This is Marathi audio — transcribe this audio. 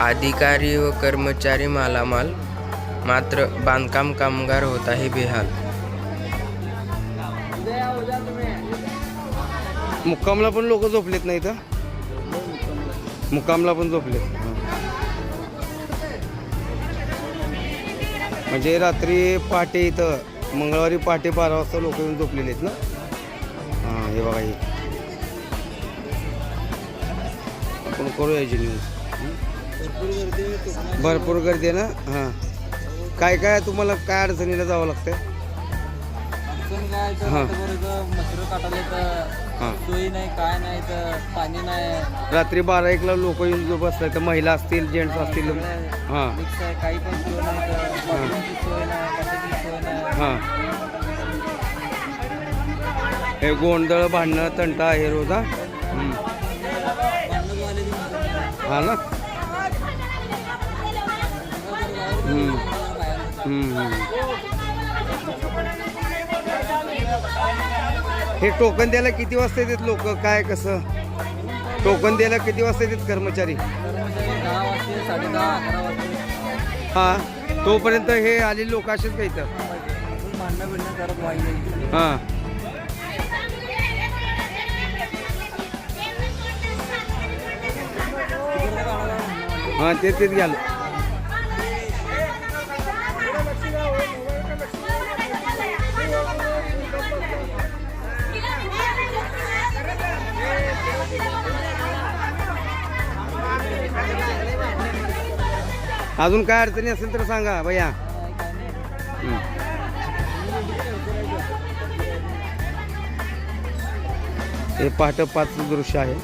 अधिकारी व कर्मचारी मालामाल मात्र बांधकाम कामगार होत आहे बेहाल. मुक्कामला पण लोक झोपलेत नाही तर मुक्कामला पण झोपलेत. म्हणजे रात्री पहाटे इथं मंगळवारी पहाटे बारा वाजता लोक येऊन झोपलेले आहेत ना? हां हे बघा हे. आपण करूया याची न्यूज. भरपूर गर्दी आहे ना? हां. काय काय तुम्हाला काय अडचणीला जावं लागतंय? हां. मच्छर काटायला तर हां. सोयी नाही काय नाही तर पाणी नाही. रात्री बारा एकला लोक येऊन जो बसतात तर महिला असतील जेंट्स असतील हां. काही पण सोय नाही हां. हे. गोंधळ भांडणं तंटा आहे रोज हा? हम्म. भांडणवाले जे म्हणतात, हा ना? हे टोकन द्यायला किती वाजता येतात लोक? काय कसं? टोकन द्यायला किती वाजता येतात कर्मचारी? हां. तोपर्यंत हे आलेले लोक असेच का इथं? हां. हां ते तेच घ्याल अजून काय अडचणी असेल तर सांगा भैया. हे पहाट पाच दृश्य आहे.